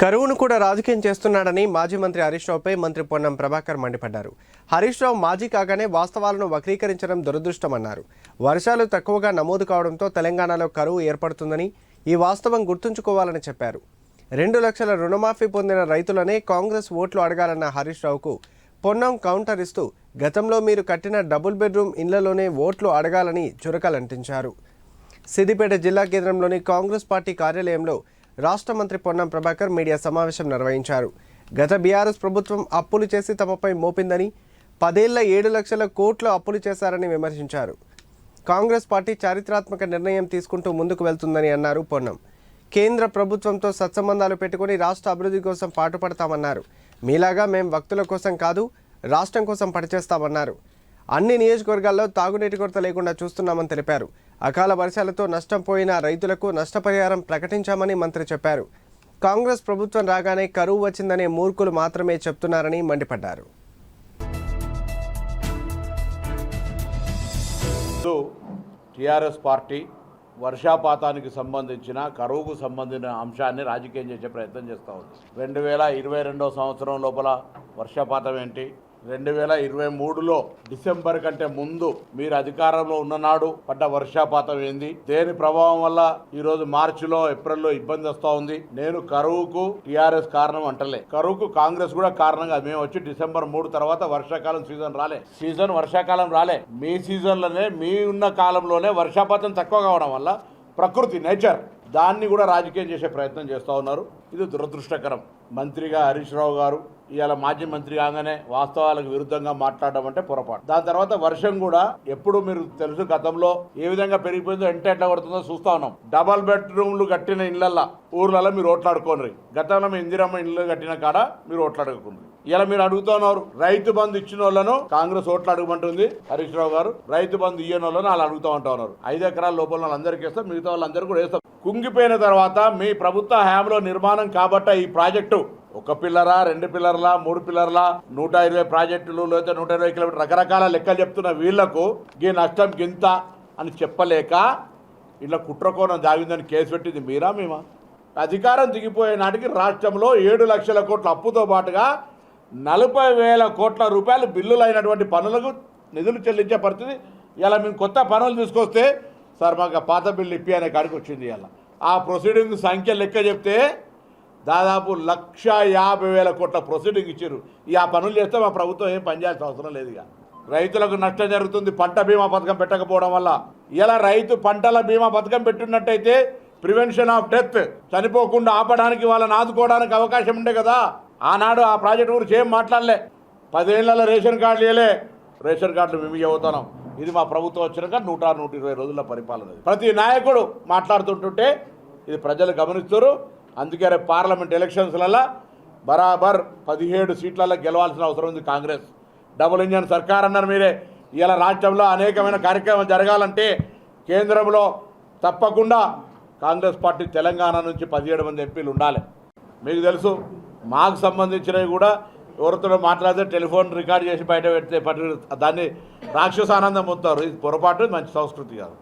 కరువును కూడా రాజకీయం చేస్తున్నాడని మాజీ మంత్రి హరీష్ రావుపై మంత్రి పొన్నం ప్రభాకర్ మండిపడ్డారు. హరీష్ రావు మాజీ కాగానే వాస్తవాలను వక్రీకరించడం దురదృష్టమన్నారు. వర్షాలు తక్కువగా నమోదు కావడంతో తెలంగాణలో కరువు ఏర్పడుతుందని ఈ వాస్తవం గుర్తుంచుకోవాలని చెప్పారు. రెండు లక్షల రుణమాఫీ పొందిన రైతులనే కాంగ్రెస్ ఓట్లు అడగాలన్న హరీష్ రావుకు పొన్నం కౌంటర్ ఇస్తూ గతంలో మీరు కట్టిన డబుల్ బెడ్రూమ్ ఇళ్ళలోనే ఓట్లు అడగాలని చురకలంటించారు. సిద్దిపేట జిల్లా కేంద్రంలోని కాంగ్రెస్ పార్టీ కార్యాలయంలో రాష్ట్ర మంత్రి పొన్నం ప్రభాకర్ మీడియా సమావేశం నిర్వహించారు. గత బీఆర్ఎస్ ప్రభుత్వం అప్పులు చేసి తమపై మోపిందని పదేళ్ళ ఏడు లక్షల కోట్లు అప్పులు చేశారని విమర్శించారు. కాంగ్రెస్ పార్టీ చారిత్రాత్మక నిర్ణయం తీసుకుంటూ ముందుకు వెళ్తుందని అన్నారు పొన్నం. కేంద్ర ప్రభుత్వంతో సత్సంబంధాలు పెట్టుకుని రాష్ట్ర అభివృద్ధి కోసం పాటుపడతామన్నారు. మీలాగా మేం భక్తుల కోసం కాదు రాష్ట్రం కోసం పనిచేస్తామన్నారు. అన్ని నియోజకవర్గాల్లో తాగునీటి కొరత లేకుండా చూస్తున్నామని తెలిపారు. అకాల వర్షాలతో నష్టం పోయిన రైతులకు నష్టపరిహారం ప్రకటించామని మంత్రి చెప్పారు. కాంగ్రెస్ ప్రభుత్వం రాగానే కరువు వచ్చిందనే మూర్ఖులు మాత్రమే చెప్తున్నారని మండిపడ్డారు. ముందు టీఆర్ఎస్ పార్టీ వర్షాపాతానికి సంబంధించిన కరువుకు సంబంధించిన అంశాన్ని రాజకీయం చేసే ప్రయత్నం చేస్తూ ఉంది. రెండు వేల ఇరవై రెండో సంవత్సరం లోపల వర్షపాతం ఏంటి? రెండు వేల ఇరవై మూడులో డిసెంబర్ కంటే ముందు మీరు అధికారంలో ఉన్ననాడు పడ్డ వర్షాపాతం ఏంది? దేని ప్రభావం వల్ల ఈరోజు మార్చిలో ఏప్రిల్లో ఇబ్బంది వస్తూ ఉంది? నేను కరువుకు టీఆర్ఎస్ కారణం అంటలే. కరువుకు కాంగ్రెస్ కూడా కారణంగా మేము వచ్చి డిసెంబర్ మూడు తర్వాత వర్షాకాలం సీజన్ రాలే. సీజన్ వర్షాకాలం రాలే. మీ సీజన్లోనే మీ ఉన్న కాలంలోనే వర్షాపాతం తక్కువ కావడం వల్ల ప్రకృతి నేచర్ దాన్ని కూడా రాజకీయం చేసే ప్రయత్నం చేస్తూ ఉన్నారు. ఇది దురదృష్టకరం. మంత్రిగా హరీష్ రావు గారు ఇవాళ మాజీ మంత్రి కాగానే వాస్తవాలకు విరుద్ధంగా మాట్లాడడం అంటే పొరపాటు. దాని తర్వాత వర్షం కూడా ఎప్పుడు మీరు తెలుసు గతంలో ఏ విధంగా పెరిగిపోయిందో ఎంట ఎట్లా పడుతుందో చూస్తా ఉన్నాం. డబల్ బెడ్రూమ్లు కట్టిన ఇళ్ళల్లో ఊర్లలో మీరు ఓట్లాడుకోనరు. గతంలో మీ ఇందిరమ్మ ఇల్లు కట్టిన కాడ మీరు ఓట్లాడుకోండి ఇలా మీరు అడుగుతున్నారు రైతు బంధు ఇచ్చిన వాళ్ళను కాంగ్రెస్ ఓట్లు అడగమంటుంది హరీష్ రావు గారు రైతు బంధు ఇయ్యని వాళ్ళను వాళ్ళు అడుగుతా ఉంటా ఉన్నారు. ఐదు ఎకరాల లోపల వాళ్ళందరికీ వేస్తాం మిగతా వాళ్ళందరూ కూడా వేస్తాం కుంగిపోయిన తర్వాత మీ ప్రభుత్వ హయాంలో నిర్మాణం కాబట్ట ఈ ప్రాజెక్టు ఒక పిల్లరా రెండు పిల్లర్లా మూడు పిల్లర్లా నూట ఇరవై ప్రాజెక్టులు లేదా నూట ఇరవై కిలోమీటర్ రకరకాల లెక్కలు చెప్తున్న వీళ్ళకు ఈ నష్టం గింత అని చెప్పలేక ఇలా కుట్రకోణం దాగిందని కేసు పెట్టింది మీరా మేమా? అధికారం దిగిపోయే నాటికి రాష్ట్రంలో ఏడు లక్షల కోట్ల అప్పుతో పాటుగా నలభై వేల కోట్ల రూపాయలు బిల్లులు అయినటువంటి పనులకు నిధులు చెల్లించే పరిస్థితి. ఇలా మేము కొత్త పనులు తీసుకొస్తే సార్ మాకు పాత బిల్లు ఇప్పి అనే కాడికి వచ్చింది ఇలా ఆ ప్రొసీడింగ్ సంఖ్య లెక్క చెప్తే దాదాపు లక్ష యాభై వేల కోట్ల ప్రొసీడింగ్ ఇచ్చారు. ఈ ఆ పనులు చేస్తే మా ప్రభుత్వం ఏం పనిచేయాల్సిన అవసరం లేదు ఇక. రైతులకు నష్టం జరుగుతుంది పంట బీమా పథకం పెట్టకపోవడం వల్ల. ఇలా రైతు పంటల బీమా పథకం పెట్టినట్టయితే ప్రివెన్షన్ ఆఫ్ డెత్ చనిపోకుండా ఆపడానికి వాళ్ళని ఆదుకోవడానికి అవకాశం ఉండే కదా. ఆనాడు ఆ ప్రాజెక్ట్ గురించి ఏం మాట్లాడలే. పదేళ్ళలో రేషన్ కార్డులు ఇవ్వలే రేషన్ కార్డులు మేము ఇవ్వతున్నాం ఇది మా ప్రభుత్వం వచ్చినాక నూట నూట ఇరవై రోజుల పరిపాలన. ప్రతి నాయకుడు మాట్లాడుతుంటుంటే ఇది ప్రజలు గమనిస్తారు. అందుకే రేపు పార్లమెంట్ ఎలక్షన్స్లలో బరాబర్ పదిహేడు సీట్లలో గెలవాల్సిన అవసరం ఉంది కాంగ్రెస్. డబుల్ ఇంజన్ సర్కార్ అన్నారు మీరే. ఇలా రాష్ట్రంలో అనేకమైన కార్యక్రమాలు జరగాలంటే కేంద్రంలో తప్పకుండా కాంగ్రెస్ పార్టీ తెలంగాణ నుంచి పదిహేడు మంది ఎంపీలు ఉండాలి. మీకు తెలుసు మాకు సంబంధించినవి కూడా ఎవరితో మాట్లాడితే టెలిఫోన్ రికార్డ్ చేసి బయట పెడితే దాన్ని రాక్షసానందం పొందుతారు. ఇది పొరపాటు మంచి సంస్కృతి కాదు.